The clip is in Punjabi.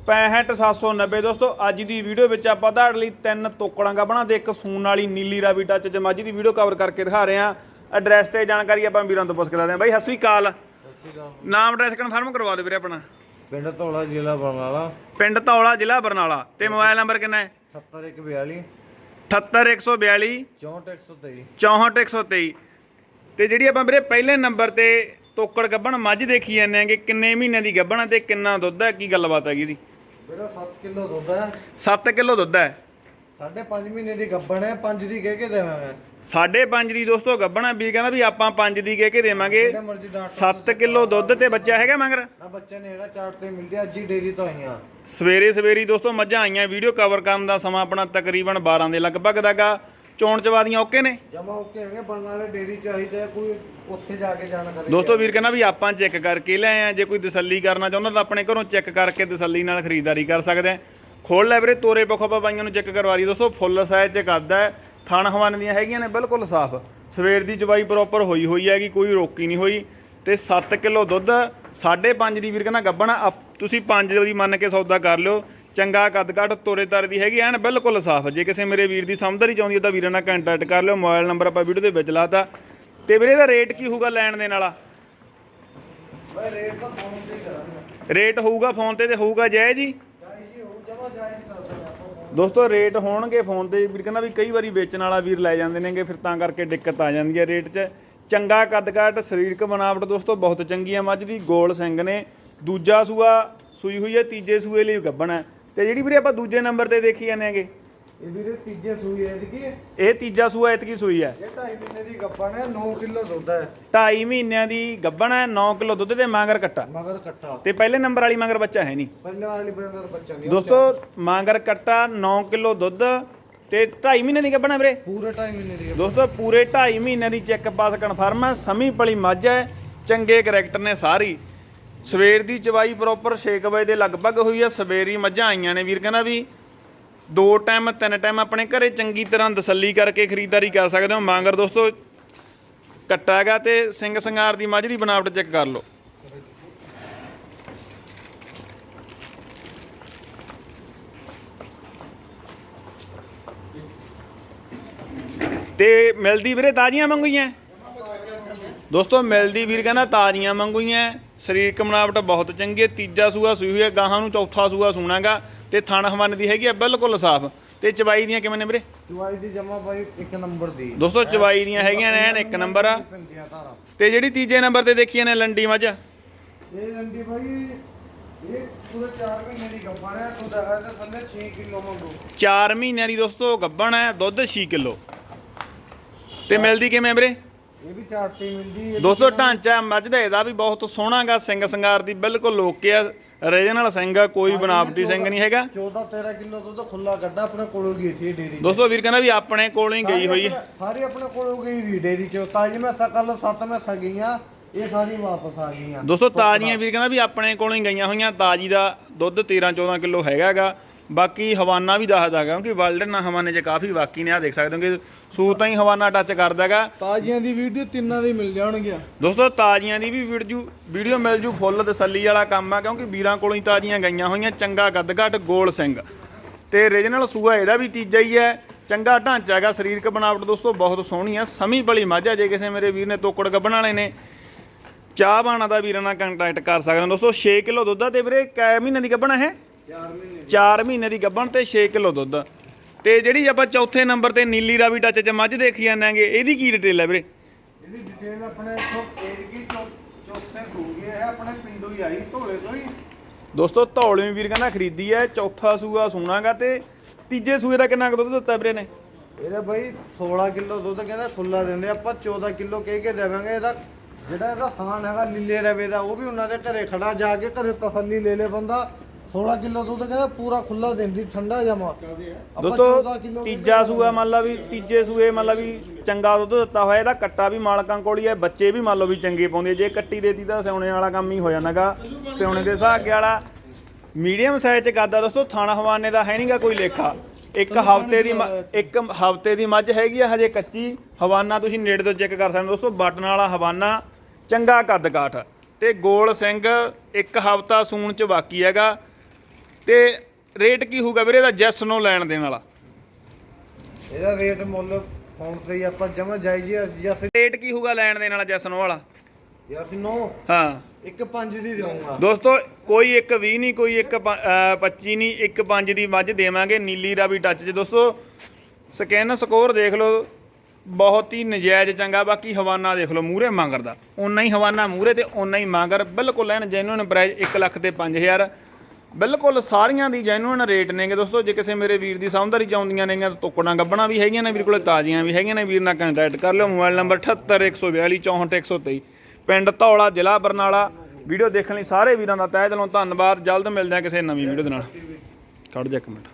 65790 ਦੋਸਤੋ ਅੱਜ ਦੀ ਵੀਡੀਓ ਵਿੱਚ ਆਪਾਂ ਤੁਹਾਡੇ ਲਈ ਤਿੰਨ ਤੋਕੜਾਂ ਗੱਭਣਾ ਤੇ ਇੱਕ ਸੂਨ ਵਾਲੀ ਨੀਲੀ ਰਾਵੀ ਟੱਚ ਮੱਝ ਦੀ ਵੀਡੀਓ ਕਵਰ ਕਰਕੇ ਦਿਖਾ ਰਹੇ ਹਾਂ। ਐਡਰੈਸ ਤੇ ਜਾਣਕਾਰੀ ਆਪਾਂ ਵੀਰਾਂ ਤੋਂ ਪੁੱਛ ਕੇ ਲਾਦੇ ਹਾਂ। ਬਾਈ ਸਤਿ ਸ੍ਰੀ ਅਕਾਲ। ਨਾਮ ਐਡਰੈਸ ਕਨਫਰਮ ਕਰਵਾ ਦਿਓ ਵੀਰੇ ਆਪਣਾ। ਪਿੰਡ ਧੌਲਾ ਜ਼ਿਲ੍ਹਾ ਬਰਨਾਲਾ। ਪਿੰਡ ਧੌਲਾ ਜ਼ਿਲ੍ਹਾ ਬਰਨਾਲਾ। ਤੇ ਮੋਬਾਈਲ ਨੰਬਰ ਕਿੰਨਾ ਹੈ? 7142 78142 64123 64123 ਤੇ ਜਿਹੜੀ ਆਪਾਂ ਵੀਰੇ ਪਹਿਲੇ ਨੰਬਰ ਤੇ ਤੋਕੜ ਗੱਭਣ ਮੱਝ ਦੇਖੀ ਜਾਂਦੇ ਆਂਗੇ ਕਿੰਨੇ ਮਹੀਨਿਆਂ ਦੀ ਗੱਭਣ ਆ ਤੇ ਕਿੰਨਾ ਦੁੱਧ ਹੈ? ਕੀ ਗੱਲਬਾਤ ਹੈਗੀ ਦੀ ਮੇਰਾ 7 ਕਿਲੋ ਦੁੱਧ ਹੈ। 7 ਕਿਲੋ ਦੁੱਧ ਹੈ। ਸਾਢੇ 5 ਮਹੀਨੇ ਦੀ ਗੱਬਣ ਹੈ 5 ਦੀ ਕਹਿ ਕੇ ਦੇਵਾਂਗੇ ਸਾਢੇ ਦੀ ਦੋਸਤੋ ਗੱਭਣ ਆ ਵੀ ਕਹਿੰਦਾ ਵੀ ਆਪਾਂ 5 ਦੀ ਕਹਿ ਕੇ ਦੇਵਾਂਗੇ। ਜਿਹੜੇ ਮਰਜ਼ੀ ਡਾਕਟਰ 7 ਕਿਲੋ ਦੁੱਧ ਤੇ ਬੱਚਾ ਹੈਗਾ ਮਗਰ? ਨਾ ਬੱਚੇ ਨੇ ਹੈਗਾ ਚਾਰਟ ਤੇ ਮਿਲਦੀ ਅੱਜ ਹੀ ਡੇਰੀ ਤੋਂ ਆਈਆਂ। ਸਵੇਰੇ ਸਵੇਰੀ ਦੋਸਤੋ ਮੱਝਾਂ ਆਈਆਂ ਵੀਡੀਓ ਕਵਰ ਕਰਨ ਦਾ ਸਮਾਂ ਆਪਣਾ ਤਕਰੀਬਨ 12 ਦੇ ਲਗਭਗ ਦਾਗਾ ਚੋਣ ਚਵਾਦੀਆਂ ਓਕੇ ਨੇ? ਜਮਾ ਓਕੇ ਹੈਗੇ ਬਰਨਾਲੇ ਡੇਰੀ ਚਾਹੀਦਾ ਕੋਈ ਉੱਥੇ ਜਾ ਕੇ ਜਾਣਕਾਰੀ ਦੋਸਤੋ ਵੀਰ ਕਹਿੰਦਾ ਵੀ ਆਪਾਂ ਚੈੱਕ ਕਰਕੇ ਲਿਆਏ ਆ ਜੇ ਕੋਈ ਤਸੱਲੀ ਕਰਨਾ ਚਾਹੁੰਦਾ ਤਾਂ ਆਪਣੇ ਘਰੋਂ ਚੈੱਕ ਕਰਕੇ ਤਸੱਲੀ ਨਾਲ ਖਰੀਦਦਾਰੀ ਕਰ ਸਕਦੇ ਆ। ਖੋਲ ਲੈ ਵੀਰੇ ਤੋਰੇ ਪੱਖੋਂ ਆਪਾਂ ਬਾਈਆਂ ਨੂੰ ਚੈੱਕ ਕਰਵਾ ਦੀ ਦੋਸਤੋ ਫੁੱਲ ਸਾਈਜ਼ ਚ ਕਰਦਾ ਹੈ ਥਣ ਹਵਾਨ ਦੀਆਂ ਹੈਗੀਆਂ ਨੇ ਬਿਲਕੁਲ ਸਾਫ਼। ਸਵੇਰ ਦੀ ਚਵਾਈ ਪ੍ਰੋਪਰ ਹੋਈ ਹੋਈ ਹੈਗੀ ਕੋਈ ਰੋਕੀ ਨਹੀਂ ਹੋਈ। ਤੇ 7 ਕਿਲੋ ਦੁੱਧ 5.5 ਦੀ ਵੀਰ ਕਹਿੰਦਾ ਗੱਬਣਾ ਤੁਸੀਂ 5 ਦੀ ਮੰਨ ਕੇ ਸੌਦਾ ਕਰ ਲਿਓ। ਚੰਗਾ ਕੱਦ ਕੱਟ ਤੋਰੇ ਤਾਰੇ ਦੀ ਹੈਗੀ ਐਨ ਬਿਲਕੁਲ ਸਾਫ਼। ਜੇ ਕਿਸੇ ਮੇਰੇ ਵੀਰ ਦੀ ਸਮਝਦਾਰੀ ਚਾਹੁੰਦੀ ਹੈ ਤਾਂ ਵੀਰਾਂ ਨਾਲ ਕੰਟੈਕਟ ਕਰ ਲਿਓ ਮੋਬਾਈਲ ਨੰਬਰ ਆਪਾਂ ਵੀਡੀਓ ਦੇ ਵਿੱਚ ਲਾਤਾ ਤੇ ਵੀਰੇ ਇਹਦਾ ਰੇਟ ਕੀ ਹੋਊਗਾ ਲੈਣ ਦੇ ਨਾਲ ਬਈ ਰੇਟ ਤਾਂ ਫੋਨ ਤੇ ਹੀ ਕਰਾਂਗੇ। ਰੇਟ ਹੋਊਗਾ ਫੋਨ ਤੇ ਤੇ ਹੋਊਗਾ ਜੀ phone ਦੋਸਤੋ ਰੇਟ ਹੋਣਗੇ ਫੋਨ ਤੇ। ਵੀਰ ਕਹਿੰਦਾ ਵੀ ਕਈ ਵਾਰੀ ਵੇਚਣ ਵਾਲਾ ਵੀਰ ਲੈ ਜਾਂਦੇ ਨੇਗੇ ਫਿਰ ਤਾਂ ਕਰਕੇ ਦਿੱਕਤ ਆ ਜਾਂਦੀ ਹੈ ਰੇਟ 'ਚ। ਚੰਗਾ ਕੱਦ ਕਾਟ ਸਰੀਰਕ ਬਣਾਵਟ ਦੋਸਤੋ ਬਹੁਤ ਚੰਗੀ ਹੈ ਮੱਝ ਦੀ। ਗੋਲ ਸਿੰਘ ਨੇ। ਦੂਜਾ ਸੂਆ ਸੂਈ ਹੋਈ ਹੈ ਤੀਜੇ ਸੂਏ ਲਈ ਗੱਬਣ ਹੈ। ਤੇ ਜਿਹੜੀ ਵੀਰੇ ਆਪਾਂ ਦੂਜੇ ਨੰਬਰ ਤੇ ਦੇਖੀ ਜਾਂਦੇ ਹੈਗੇ। ਇਹ ਵੀਰੇ ਤੀਜੇ ਸੂਈ ਹੈ ਇਹਦੀ ਇਹ ਤੀਜਾ ਸੂਆ ਇਤਕੀ ਸੂਈ ਹੈ। ਇਹ 2.5 ਮਹੀਨੇ ਦੀ ਗੱਬਣ ਹੈ 9 ਕਿਲੋ ਦੁੱਧ ਹੈ। 2.5 ਮਹੀਨਿਆਂ ਦੀ ਗੱਬਣ ਹੈ 9 ਕਿਲੋ ਦੁੱਧ ਤੇ ਮਾਂਗਰ ਕੱਟਾ। ਮਗਰ ਕੱਟਾ। ਤੇ ਪਹਿਲੇ ਨੰਬਰ ਵਾਲੀ ਮਾਂਗਰ ਬੱਚਾ ਹੈ ਨਹੀਂ। ਪਹਿਲੇ ਵਾਲੀ ਬਰੰਦਰ ਬੱਚਾ ਨਹੀਂ ਦੋਸਤੋ ਮਾਂਗਰ ਕੱਟਾ 9 ਕਿਲੋ ਦੁੱਧ ਤੇ 2.5 ਮਹੀਨੇ ਦੀ ਗੱਬਣ ਹੈ ਵੀਰੇ। ਪੂਰੇ ਟਾਈਮ ਮਹੀਨੇ ਦੀ ਦੋਸਤੋ ਪੂਰੇ 2.5 ਮਹੀਨਿਆਂ ਦੀ ਚੈੱਕ ਪਾਸ ਕਨਫਰਮ ਹੈ ਸਮੀ ਪਲੀ ਮੱਝ ਹੈ ਚੰਗੇ ਕਰੈਕਟਰ ਨੇ ਸਾਰੀ। ਸਵੇਰ ਦੀ ਚਵਾਈ ਪ੍ਰੋਪਰ 6 ਵਜੇ ਦੇ ਲਗਭਗ ਹੋਈ ਹੈ ਸਵੇਰੀ ਮੱਝਾਂ ਆਈਆਂ ਨੇ ਵੀਰ, ਕਹਿੰਦਾ ਵੀ ਦੋ ਟਾਈਮ, ਤਿੰਨ ਟਾਈਮ ਆਪਣੇ ਘਰੇ ਚੰਗੀ ਤਰ੍ਹਾਂ ਤਸੱਲੀ ਕਰਕੇ ਖਰੀਦਦਾਰੀ ਕਰ ਸਕਦੇ ਹੋ। ਮਾਂਗਰ ਦੋਸਤੋ, ਕੱਟਾ ਹੈਗਾ ਤੇ ਸਿੰਘ ਸੰਗਾਰ ਦੀ ਮੱਝ ਦੀ ਬਣਾਵਟ ਚੈੱਕ ਕਰ ਲਓ। ਤੇ ਮਿਲਦੀ ਵੀਰੇ ਤਾਜ਼ੀਆਂ ਮੰਗੂਈਆਂ ਦੋਸਤੋ, ਮਿਲਦੀ ਵੀਰ ਕਹਿੰਦਾ ਤਾਜ਼ੀਆਂ ਮੰਗੂਈਆਂ ਸਰੀਰਕ ਬਣਾਵਟ ਬਹੁਤ ਚੰਗੀ ਹੈ ਤੀਜਾ ਸੂਆ ਸੂਈ ਹੋਈ ਹੈ ਗਾਹਾਂ ਨੂੰ ਚੌਥਾ ਸੂਆ ਸੂਣਾਗਾ ਤੇ ਥਣ ਹਵਨ ਦੀ ਹੈਗੀ ਹੈ ਬਿਲਕੁਲ ਸਾਫ਼। ਤੇ ਚਵਾਈ ਦੀਆਂ ਕਿਵੇਂ ਨੇ ਵੀਰੇ? ਚੁਆਈ ਦੀ ਜਮਾ ਬਾਈ ਇੱਕ ਨੰਬਰ ਦੀ। ਦੋਸਤੋ ਚਵਾਈ ਦੀਆਂ ਹੈਗੀਆਂ ਨੇ ਐਨ ਇੱਕ ਨੰਬਰ ਆ। ਤੇ ਜਿਹੜੀ ਤੀਜੇ ਨੰਬਰ ਤੇ ਦੇਖੀਆਂ ਨੇ ਲੰਡੀ ਮੱਝ? ਇਹ ਰੰਡੀ ਬਾਈ ਇਹ ਪੂਰੇ 4 ਮਹੀਨੇ ਦੀ ਗੱਬਰ ਹੈ ਤੂੰ ਦਾ ਹੈ ਤਾਂ ਥੱਲੇ 6 ਕਿਲੋ ਮੰਗੋ 4 ਮਹੀਨਿਆਂ ਦੀ ਦੋਸਤੋ ਗੱਬਣ ਹੈ ਦੁੱਧ 6 ਕਿਲੋ। ਤੇ ਮਿਲਦੀ ਕਿਵੇਂ ਵੀਰੇ? ਇਹ ਵੀ ਚਾਰਟੀ ਮਿਲਦੀ ਹੈ ਦੋਸਤੋ ਢਾਂਚਾ ਮੱਝ ਦਾ ਇਹਦਾ ਵੀ ਬਹੁਤ ਸੋਹਣਾਗਾ ਸਿੰਘ ਸੰਗਾਰ ਦੀ ਬਿਲਕੁਲ ਲੋਕੇ ਆ। ਰੀਜਨਲ ਸਿੰਘ ਆ ਕੋਈ ਬਨਾਵਟੀ ਸਿੰਘ ਨਹੀਂ ਹੈਗਾ। 14 13 ਕਿਲੋ ਦੁੱਧ ਖੁੱਲਾ ਗੱਡਾ ਆਪਣੇ ਕੋਲੋਂ ਗਈ ਸੀ ਡੇਰੀ। ਦੋਸਤੋ ਵੀਰ ਕਹਿੰਦਾ ਵੀ ਆਪਣੇ ਕੋਲੋਂ ਹੀ ਗਈ ਹੋਈ। ਹੈ ਸਾਰੀ ਆਪਣੇ ਕੋਲੋਂ ਗਈ ਵੀ ਡੇਰੀ ਚ। ਤਾਜੀ ਮੈਂ ਕੱਲ ਸੱਤ ਮੈਸਾਂ ਗਈਆਂ ਇਹ ਸਾਰੀ ਵਾਪਸ ਆ ਗਈਆਂ। ਦੋਸਤੋ ਤਾਜ਼ੀਆਂ ਵੀਰ ਕਹਿੰਦਾ ਵੀ ਆਪਣੇ ਕੋਲੋਂ ਹੀ ਗਈਆਂ ਹੋਈਆਂ। ਤਾਜੀ ਦਾ ਦੁੱਧ 13 14 ਕਿਲੋ ਹੈਗਾਗਾ। ਬਾਕੀ ਹਵਾਨਾ ਵੀ ਦੱਸਦਾ ਗਾ ਕਿਉਂਕਿ ਵਰਲਡ ਨਾਲ ਹਵਾਨੇ 'ਚ ਕਾਫੀ ਬਾਕੀ ਨੇ ਆ ਦੇਖ ਸਕਦੇ ਹੋ ਕਿ ਸੂਤਾਂ ਹੀ ਹਵਾਨਾ ਟੱਚ ਕਰਦਾਗਾ ਤਾਜ਼ੀਆਂ ਦੀ ਵੀਡੀਓ ਤਿੰਨਾਂ ਦੀ ਮਿਲ ਜਾਣਗੀਆਂ। ਦੋਸਤੋ ਤਾਜ਼ੀਆਂ ਦੀ ਵੀ ਵੀਡੀਓ ਵੀਡੀਓ ਮਿਲ ਜੂ ਫੁੱਲ ਤਸੱਲੀ ਵਾਲਾ ਕੰਮ ਆ ਕਿਉਂਕਿ ਵੀਰਾਂ ਕੋਲੋਂ ਹੀ ਤਾਜ਼ੀਆਂ ਗਈਆਂ ਹੋਈਆਂ ਚੰਗਾ ਗੱਦਗੱਟ ਗੋਲ ਸਿੰਘ। ਤੇ ਰੀਜਨਲ ਸੂਆ ਇਹਦਾ ਵੀ ਤੀਜਾ ਹੀ ਹੈ ਚੰਗਾ ਢਾਂਚਾ ਹੈਗਾ ਸਰੀਰਕ ਬਣਾਵਟ ਦੋਸਤੋ ਬਹੁਤ ਸੋਹਣੀ ਆ ਸਮੀ ਬਲੀ ਮਾਝਾ ਜੇ ਕਿਸੇ ਮੇਰੇ ਵੀਰ ਨੇ ਤੋਕੜ ਗੱਬਣ ਵਾਲੇ ਨੇ। ਚਾਹ ਬਾਣਾ ਦਾ ਵੀਰਾਂ ਨਾਲ ਕੰਟੈਕਟ ਕਰ ਸਕਦੇ ਹੋ ਦੋਸਤੋ 6 ਕਿਲੋ ਦੁੱਧ ਆ ਤੇ ਵੀਰੇ ਕੈ ਮਹੀਨੇ ਦੀ ਗੱਬਣ ਹੈ 4 ਮਹੀਨੇ 4 ਮਹੀਨੇ ਦੀ ਗੱਬਣ ਤੇ 6 ਕਿਲੋ ਦੁੱਧ। ਤੇ ਜਿਹੜੀ ਆਪਾਂ ਚੌਥੇ ਨੰਬਰ ਤੇ ਨੀਲੀ ਰਾਵੀ ਟੱਚ ਚ ਮੱਝ ਦੇਖੀ ਜਾਂਦਾਂਗੇ ਇਹਦੀ ਕੀ ਡਿਟੇਲ ਹੈ ਵੀਰੇ? ਇਹਦੀ ਡਿਟੇਲ ਆਪਣੇ ਤੋਂ ਏਰਗੀ ਚੌਥੇ ਸੂਗੀ ਹੈ ਆਪਣੇ ਪਿੰਡੋਂ ਹੀ ਆਈ ਧੋਲੇ ਤੋਂ ਹੀ। ਦੋਸਤੋ ਧੌਲਵੀਂ ਵੀਰ ਕਹਿੰਦਾ ਖਰੀਦੀ ਹੈ ਚੌਥਾ ਸੂਆ ਸੋਣਾਗਾ ਤੇ ਤੀਜੇ ਸੂਏ ਦਾ ਕਿੰਨਾ ਕੁ ਦੁੱਧ ਦਿੱਤਾ ਵੀਰੇ ਨੇ? ਇਹਦਾ ਬਾਈ 16 ਕਿਲੋ ਦੁੱਧ ਕਹਿੰਦਾ ਖੁੱਲਾ ਦਿੰਦੇ ਆਪਾਂ 14 ਕਿਲੋ ਕਹਿ ਕੇ ਦੇਵਾਂਗੇ ਇਹਦਾ। ਜਿਹੜਾ ਇਹਦਾ ਸਾਨ ਹੈਗਾ ਨੀਲੇ ਰਵੇ ਦਾ ਉਹ ਵੀ ਉਹਨਾਂ ਦੇ ਘਰੇ ਖੜਾ ਜਾ ਕੇ ਘਰੇ ਤਸੱਲੀ ਲੈ ਲੇ ਬੰਦਾ। 16 ਕਿਲੋ ਦੁੱਧ ਕਹਿੰਦਾ ਪੂਰਾ ਖੁੱਲਾ ਦਿੰਦੀ ਠੰਡਾ ਜਮਾ ਦੋਸਤੋ ਤੀਜਾ ਸੂਆ ਮੰਨ ਲਾ ਵੀ ਤੀਜੇ ਸੂਏ ਮੰਨ ਲਾ ਵੀ ਚੰਗਾ ਦੁੱਧ ਦਿੱਤਾ ਹੋਇਆ ਇਹਦਾ ਕੱਟਾ ਵੀ ਮਾਲਕਾਂ ਕੋਲ ਹੀ ਹੈ ਬੱਚੇ ਵੀ ਮੰਨ ਲਓ ਵੀ ਚੰਗੇ ਪਾਉਂਦੇ ਜੇ ਕੱਟੀ ਦੇਤੀ ਤਾਂ ਸਿਉਣੇ ਵਾਲਾ ਕੰਮ ਹੀ ਹੋ ਜਾਂਦਾਗਾ। ਸਿਉਣੇ ਦੇ ਹਿਸਾਬ ਵਾਲਾ ਮੀਡੀਅਮ ਸਾਈਜ਼ ਚ ਕਰਦਾ ਦੋਸਤੋ ਥਾਣਾ ਹਵਾਨੇ ਦਾ ਹੈ ਨਹੀਂਗਾ ਕੋਈ ਲੇਖਾ। ਇੱਕ ਹਫ਼ਤੇ ਦੀ ਇੱਕ ਹਫ਼ਤੇ ਦੀ ਮੱਝ ਹੈਗੀ ਆ ਹਜੇ ਕੱਚੀ। ਹਵਾਨਾ ਤੁਸੀਂ ਨੇੜੇ ਤੋਂ ਚੈੱਕ ਕਰ ਸਕਦੇ ਹੋ ਦੋਸਤੋ ਬਟਨ ਵਾਲਾ ਹਵਾਨਾ ਚੰਗਾ ਕੱਦ ਕਾਠ। ਤੇ ਗੋਲ ਸਿੰਘ ਇੱਕ ਹਫਤਾ ਸੂਣ ਚ ਬਾਕੀ ਹੈਗਾ। ਤੇ ਰੇਟ ਕੀ ਹੋਊਗਾ ਵੀਰੇ ਇਹਦਾ ਜੈਸ ਨੋ ਲੈਣ ਦੇਣ ਵਾਲਾ? ਇਹਦਾ ਰੇਟ ਮੁੱਲ ਫੋਨ ਤੇ ਹੀ ਆਪਾਂ ਜਮਾ ਜਾਈਏ ਜਸ ਰੇਟ ਕੀ ਹੋਊਗਾ ਲੈਣ ਦੇਣ ਵਾਲਾ ਜੈਸ ਨੋ ਵਾਲਾ? Yes no? ਹਾਂ। ਇੱਕ ਦੀ ਦੇਵਾਂਗਾ। ਦੋਸਤੋ ਕੋਈ ਇੱਕ 20 ਨਹੀਂ ਕੋਈ ਇੱਕ 25 ਨਹੀਂ ਇੱਕ 5 ਦੀ ਮੱਝ ਦੇਵਾਂਗੇ ਨੀਲੀ ਰਾਵੀ ਟੱਚ 'ਚ। ਦੋਸਤੋ ਸਕੈਨ ਸਕੋਰ ਦੇਖ ਲਓ ਬਹੁਤ ਹੀ ਨਜਾਇਜ਼ ਚੰਗਾ ਬਾਕੀ ਹਵਾਨਾ ਦੇਖ ਲਓ ਮੂਰੇ ਮੰਗਰ ਦਾ। ਓਨਾ ਹੀ ਹਵਾਨਾ ਮੂਰੇ ਤੇ ਓਨਾ ਹੀ ਮੰਗਰ ਬਿਲਕੁਲ ਐਨ ਜੈਨੂਇਨ ਪ੍ਰਾਈਸ 1 ਲੱਖ ਤੇ 5000 ਬਿਲਕੁਲ ਸਾਰੀਆਂ ਦੀ ਜੈਨੂਇਨ ਰੇਟ ਨੇਗੇ ਦੋਸਤੋ, ਜੇ ਕਿਸੇ ਮੇਰੇ ਵੀਰ ਦੀ ਸਮਝਦਾਰੀ ਆਉਂਦੀਆਂ ਨੇਗੀਆਂ ਤਾਂ ਟੁਕੜਾਂ ਗੱਬਣਾ ਵੀ ਹੈਗੀਆਂ ਨੇ ਵੀਰ ਕੋਲੇ ਤਾਜ਼ੀਆਂ ਵੀ ਹੈਗੀਆਂ ਨੇ, ਵੀਰ ਨਾਲ ਕੰਟੈਕਟ ਕਰ ਲਿਓ, ਮੋਬਾਈਲ ਨੰਬਰ 78142 64123 ਪਿੰਡ ਧੌਲਾ, ਜ਼ਿਲ੍ਹਾ ਬਰਨਾਲਾ। ਵੀਡੀਓ ਦੇਖਣ ਲਈ ਸਾਰੇ ਵੀਰਾਂ ਦਾ ਤਹਿ ਦਿਲੋਂ ਧੰਨਵਾਦ, ਜਲਦ ਮਿਲਦੇ ਹਾਂ ਕਿਸੇ ਨਵੀਂ ਵੀਡੀਓ ਦੇ ਨਾਲ। ਕੱਢ ਜਾ ਇੱਕ ਮਿੰਟ।